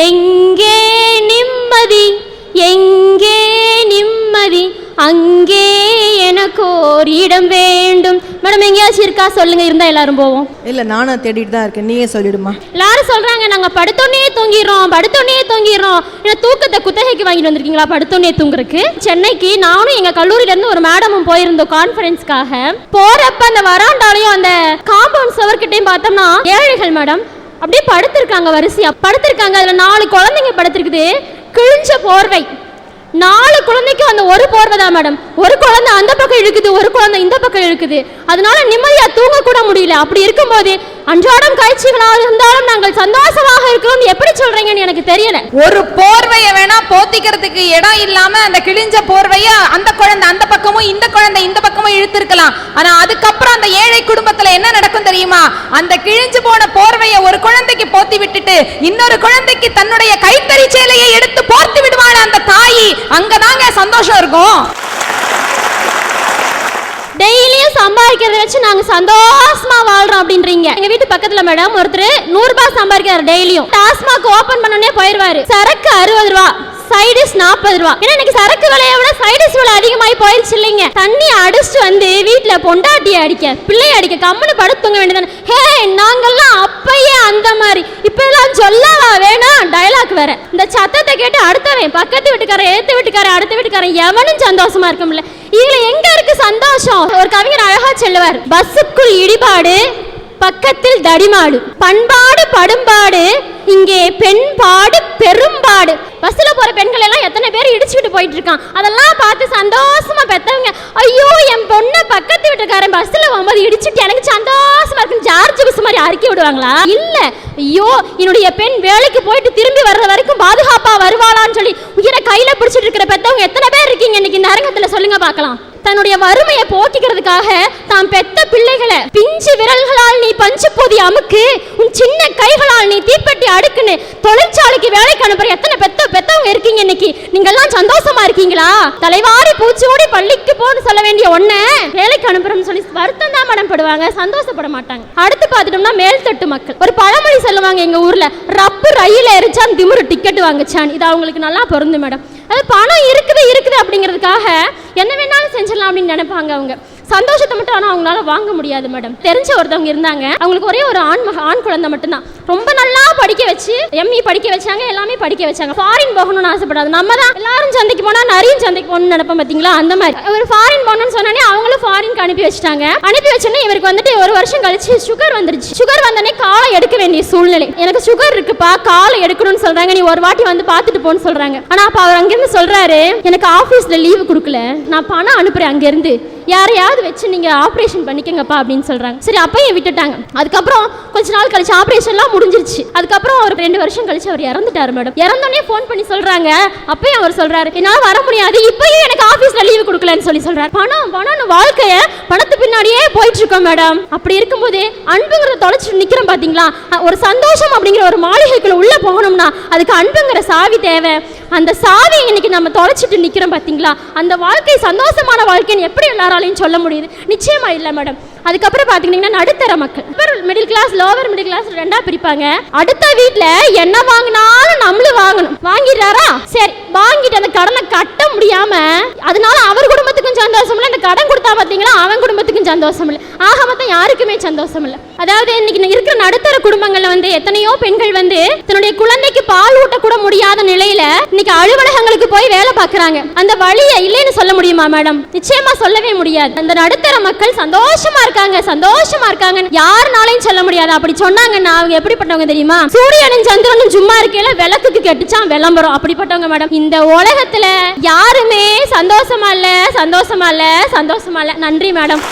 எங்கே நிம்மதி எங்கே நிம்மதி அங்கே எனக்கு ஒரு இடம் வேண்டும். மேடம் எங்கேயாச்சும் இருக்கா? சொல்லுங்க இருந்தா எல்லாரும் போவோம். இல்லை நானும் தேடிட்டு தான் இருக்கேன். நீயே சொல்லிடுமா? எல்லாரும் சொல்றாங்க நாங்க படுத்தோன்னே தூங்கிடுறோம் படுத்தோன்னே தூங்கிடுறோம். ஏன்னா தூக்கத்தை குத்தகைக்கு வாங்கிட்டு வந்திருக்கீங்களா படுத்தோன்னே தூங்குறதுக்கு? சென்னைக்கு நானும் எங்க கல்லூரியில இருந்து ஒரு மேடமும் போயிருந்தோம் கான்ஃபரன்ஸ்க்காக போறப்ப அந்த வராண்டாலையும் அந்த காம்பவுண்ட் சுவர்கிட்டையும் பார்த்தோம்னா ஏழைகள் மேடம். அப்படியே படுத்திருக்காங்க வரிசையா. படுத்திருக்காங்க. அதுல நாலு குழந்தைங்க படுத்திருக்குது. கிழிஞ்ச போர்வை. நாலு குழந்தைக்கும் அந்த ஒரு போர்வை தான் மேடம் ஒரு குழந்தை அந்த பக்கம் இழுக்குது ஒரு குழந்தை இந்த பக்கம் இழுக்குது. அதனால நிம்மதியா தூங்க கூட முடியல. அப்படி இருக்கும்போது அன்றாடம் காய்ச்சிகளாக இருந்தாலும் நாங்கள் சந்தோஷமாக இருக்கிறோம். எப்படி சொல்றீங்கன்னு எனக்கு தெரியல. ஒரு போர்வைய வேணா போத்திக்கிறதுக்கு இடம் இல்லாம அந்த கிழிஞ்ச போர்வைய அந்த குழந்தை அந்த பக்கமும் இந்த குழந்தை இந்த பக்கமும் இழுத்திருக்கலாம். ஆனா அதுக்கப்புறம் அந்த ஏழு தெரியுமா? அந்த கிழிஞ்சு போன போர்வையை ஒரு குழந்தைக்கு போத்தி விட்டுட்டு இன்னொரு குழந்தைக்கு தன்னுடைய கைத்தறி சேலையை எடுத்து போர்த்தி விடுவாள் அந்த தாயி. அங்கதாங்க சந்தோஷம் இருக்கும். டெய்லியும் சம்பாதிக்கிறத வச்சு நாங்க சந்தோஷமா வாழ்றோம் அப்படின்றீங்க. எங்க வீட்டு பக்கத்துல மேடம் ஒருத்தர் நூறு ரூபாய் சம்பாதிக்கிறார் டெய்லியும். டாஸ்மாக் ஓபன் பண்ணனே போயிருவாரு. சரக்கு அறுபது ரூபா சைடிஸ் நாற்பது ரூபா. ஏன்னா இன்னைக்கு சரக்கு விலையை விட சைடிஸ் விலை அதிகமாகி போயிருச்சு இல்லைங்க தண்ணி அடிச்சு வந்து வீட்டுல பொண்டாட்டி அடிக்க பிள்ளை அடிக்க கம்முன்னு படுத்து தூங்க வேண்டியதானே ஹே நாங்கெல்லாம் அப்பயே அந்த மாதிரி. இப்ப எல்லாம் சொல்லவா வேணாம் டயலாக் வேற. இந்த சத்தத்தை கேட்டு அடுத்தவன் பக்கத்து வீட்டுக்காரன் ஏத்து வீட்டுக்காரன் அடுத்த வீட்டுக்காரன் எவனும் சந்தோஷமா இருக்க முடியல. இதுல எங்க இருக்கு சந்தோஷம்? ஒரு கவிஞர் அழகா சொல்லுவார் பஸ்ஸுக்குள் இடிபாடு பக்கத்தில் தடிமாடு. பண்பாடு படும்பாடு இங்கே பெண்பாடு பெரும்பாடு. பஸ்ல போற பெண்கள் எல்லாம் எத்தனை பேர் இடிச்சுக்கிட்டு போயிட்டு இருக்கான்? அதெல்லாம் பார்த்து சந்தோஷமா பெத்தவங்க. ஐயோ என் பொண்ணை பக்கத்து வீட்டுக்காரன் பஸ்ல போகும்போது இடிச்சுட்டு எனக்கு சந்தோஷமா இருக்கு ஜார்ஜ் பஸ் மாதிரி அறிக்கை விடுவாங்களா? இல்ல. ஐயோ என்னுடைய பெண் வேலைக்கு போயிட்டு திரும்பி வர்ற வரைக்கும் பாதுகாப்பா வருவாளான்னு சொல்லி உயிரை கையில பிடிச்சிட்டு இருக்கிற பெத்தவங்க எத்தனை பேர் இருக்கீங்க? இன்னைக்கு இந்த அரங்கத்துல சொல்லுங்க பார்க்கலாம். தன்னுடைய வறுமையை போக்கிக்கிறதுக்காக தாம் பெத்த பிள்ளைகளை பிஞ்சு விரல்களால் நீ பஞ்சு போதி அமுக்கு. உன் சின்ன கைகளால் நீ தீப்பெட்டி அடுக்குன்னு தொழிற்சாலைக்கு வேலைக்கு அனுப்புற எத்தனை பெத்த பெத்தவங்க இருக்கீங்க இன்னைக்கு? நீங்க எல்லாம் சந்தோஷமா இருக்கீங்களா? தலைவாரி பூச்சோடி பள்ளிக்கு போன்னு சொல்ல வேண்டிய ஒன்ன வேலைக்கு அனுப்புறோம்னு சொல்லி வருத்தம் தான் மனம் படுவாங்க. சந்தோஷப்பட மாட்டாங்க. அடுத்து பார்த்துட்டோம்னா மேல்தட்டு மக்கள். ஒரு பழமொழி சொல்லுவாங்க எங்க ஊர்ல ரப்பு ரயில் எரிச்சான் திமுரு டிக்கெட் வாங்குச்சான். இது அவங்களுக்கு நல்லா பொருந்து மேடம். அது பணம் இருக்குது இருக்குது அப்படிங்கிறதுக்காக என்ன வேணாலும் செஞ்சிடலாம் அப்படின்னு நினைப்பாங்க அவங்க. சந்தோஷத்தை மட்டும் ஆனால் அவங்களால வாங்க முடியாது மேடம் தெரிஞ்ச ஒருத்தவங்க இருந்தாங்க. அவங்களுக்கு ஒரே ஒரு ஆண் ஆண் குழந்தை மட்டும்தான். ரொம்ப நல்லா படிக்க வச்சு எம்இ படிக்க வச்சாங்க எல்லாமே படிக்க வச்சாங்க. ஃபாரின் போகணும்னு ஆசைப்படாது. நம்ம தான் எல்லாரும் சந்தைக்கு போனால் நிறைய சந்தைக்கு போகணும்னு நினைப்போம் பார்த்தீங்களா அந்த மாதிரி. ஒரு ஃபாரின் போகணும்னு சொன்னானே அவங்களும் ஃபாரின்க்கு அனுப்பி வச்சுட்டாங்க. அனுப்பி வச்சோன்னே இவருக்கு வந்துட்டு ஒரு வருஷம் கழிச்சு சுகர் வந்துருச்சு. சுகர் வந்தோடனே காலை எடுக்க வேண்டிய சூழ்நிலை. எனக்கு சுகர் இருக்குப்பா காலை எடுக்கணும்னு சொல்றாங்க. நீ ஒரு வாட்டி வந்து பார்த்துட்டு போன்னு சொல்றாங்க. ஆனா அப்ப அவர் அங்கிருந்து சொல்றாரு எனக்கு ஆபீஸ்ல லீவு கொடுக்கல. நான் பணம் அனுப்புறேன் அங்கிருந்து. ஏதாவது வச்சு நீங்கள் ஆப்ரேஷன் பண்ணிக்கங்கப்பா அப்படின்னு சொல்கிறாங்க சரி அப்பையும் விட்டுட்டாங்க. அதுக்கப்புறம் கொஞ்ச நாள் கழிச்சு ஆப்ரேஷன்லாம் முடிஞ்சிருச்சு. அதுக்கப்புறம் அவர் ரெண்டு வருஷம் கழிச்சு அவர் இறந்துட்டாரு மேடம் இறந்தோடனே ஃபோன் பண்ணி சொல்கிறாங்க அப்பயும் அவர் சொல்கிறாரு என்னால் வர முடியாது. இப்பயும் எனக்கு ஆஃபீஸில் லீவு கொடுக்கலன்னு சொல்லி சொல்கிறார் பணம் பணம்னு வாழ்க்கையை பணத்து பின்னாடியே போயிட்டு இருக்கோம் மேடம் அப்படி இருக்கும்போது அன்புங்கிறத தொலைச்சிட்டு நிற்கிறோம் பார்த்தீங்களா ஒரு சந்தோஷம் அப்படிங்கிற ஒரு மாளிகைக்குள்ள உள்ளே போகணும்னா அதுக்கு அன்புங்கிற சாவி தேவை. அந்த சாவி இன்னைக்கு நம்ம தொலைச்சிட்டு நிற்கிறோம் பார்த்தீங்களா அந்த வாழ்க்கை சந்தோஷமான வாழ்க்கைன்னு எப்படி எல்லாராலையும் சொல்ல முடியுது? நிச்சயமா இல்லை மேடம். அதுக்கப்புறம் பார்த்துக்கிட்டிங்கன்னா நடுத்தர மக்கள். Upper middle class lower middle class ரெண்டா பிரிப்பாங்க. அடுத்த வீட்டில் என்ன வாங்கினாலும் நம்மளும் வாங்கணும். வாங்கிடுறாரா? சரி வாங்கிட்டு அந்த கடனை கட்ட முடியாம அதனால அவர் குடும்பத்துக்கும் சந்தோஷம் இல்லை. அந்த கடன் கொடுத்தா பார்த்தீங்கன்னா அவன் குடும்பத்துக்கும் சந்தோஷம் இல்லை. ஆக மொத்தம் யாருக்குமே சந்தோஷம் இல்லை. அதாவது இன்னைக்கு இருக்கிற நடுத்தர குடும்பங்கள்ல வந்து எத்தனையோ பெண்கள் வந்து தன்னுடைய குழந்தைக்கு பால் ஊட்ட கூட முடியாத நிலையில இன்னைக்கு அலுவலகங்களுக்கு போய் வேலை பார்க்கறாங்க அந்த வழியை இல்லைன்னு சொல்ல முடியுமா மேடம்? நிச்சயமா சொல்லவே முடியாது. அந்த நடுத்தர மக்கள் சந்தோஷமா இருக்காங்க சந்தோஷமா இருக்காங்க. யாருனாலையும் சொல்ல முடியாது. அப்படி சொன்னாங்கன்னா அவங்க எப்படிப்பட்டவங்க தெரியுமா? சூரியனும் சந்திரனும் சும்மா இருக்கையில விளக்குக்கு கெட்டுச்சான் விளம்பரம். அப்படிப்பட்டவங்க மேடம். இந்த உலகத்துல யாருமே சந்தோஷமா இல்ல சந்தோஷமா இல்ல சந்தோஷமா இல்ல. நன்றி மேடம்.